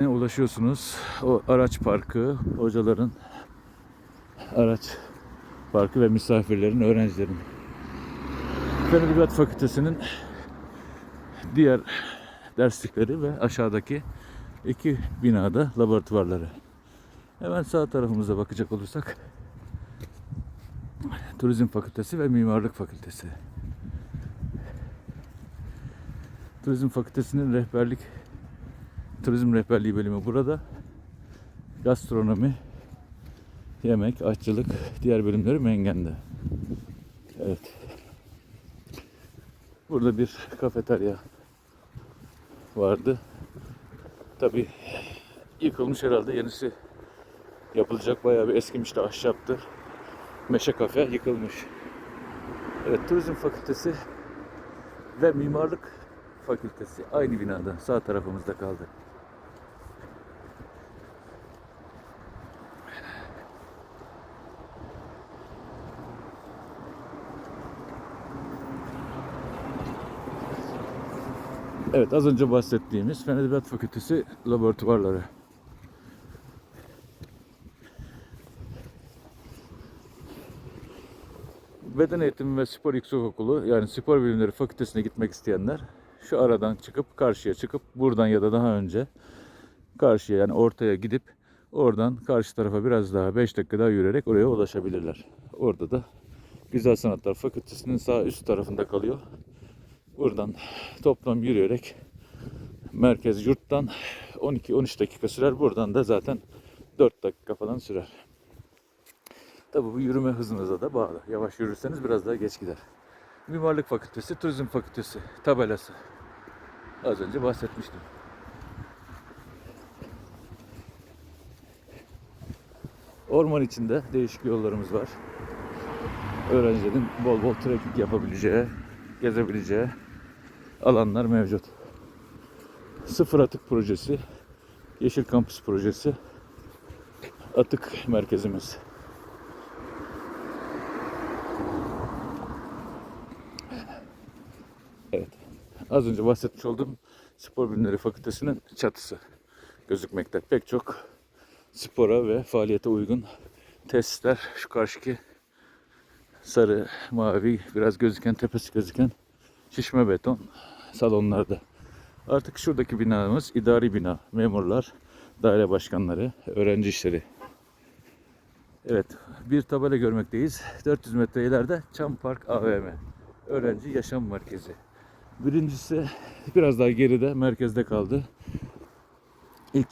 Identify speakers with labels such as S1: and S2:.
S1: ulaşıyorsunuz. O araç parkı, hocaların araç parkı ve misafirlerin, öğrencilerin. Fen Edebiyat Fakültesi'nin diğer derslikleri ve aşağıdaki iki binada laboratuvarları. Hemen sağ tarafımıza bakacak olursak Turizm Fakültesi ve Mimarlık Fakültesi. Turizm Fakültesi'nin rehberlik Turizm Rehberliği bölümü burada. Gastronomi, yemek, aşçılık, diğer bölümleri Mengen'de. Evet. Burada bir kafeterya vardı. Tabi yıkılmış herhalde yenisi yapılacak. Bayağı bir eskimiş de ahşaptı. Meşe kafe yıkılmış. Evet Turizm Fakültesi ve Mimarlık Fakültesi aynı binada sağ tarafımızda kaldı. Evet az önce bahsettiğimiz Fen Edebiyat Fakültesi laboratuvarları. Beden Eğitimi ve Spor Yüksekokulu yani Spor Bilimleri Fakültesine gitmek isteyenler şu aradan çıkıp karşıya çıkıp buradan ya da daha önce karşıya yani ortaya gidip oradan karşı tarafa biraz daha 5 dakika daha yürüyerek oraya ulaşabilirler. Orada da Güzel Sanatlar Fakültesinin sağ üst tarafında kalıyor. Buradan toplam yürüyerek merkez yurttan 12-13 dakika sürer. Buradan da zaten 4 dakika falan sürer. Tabi bu yürüme hızınıza da bağlı. Yavaş yürürseniz biraz daha geç gider. Mimarlık Fakültesi, Turizm Fakültesi tabelası. Az önce bahsetmiştim. Orman içinde değişik yollarımız var. Öğrencilerin bol bol trekking yapabileceği, gezebileceği alanlar mevcut. Sıfır Atık Projesi, Yeşil Kampüs Projesi, atık merkezimiz. Az önce bahsetmiş olduğum Spor Bilimleri Fakültesi'nin çatısı gözükmekte. Pek çok spora ve faaliyete uygun tesisler şu karşıki sarı, mavi, biraz gözüken, tepesi gözüken şişme beton salonlarda. Artık şuradaki binamız idari bina. Memurlar, daire başkanları, öğrenci işleri. Evet, bir tabela görmekteyiz. 400 metre ileride Çam Park AVM. Öğrenci Yaşam Merkezi. Birincisi biraz daha geride, merkezde kaldı.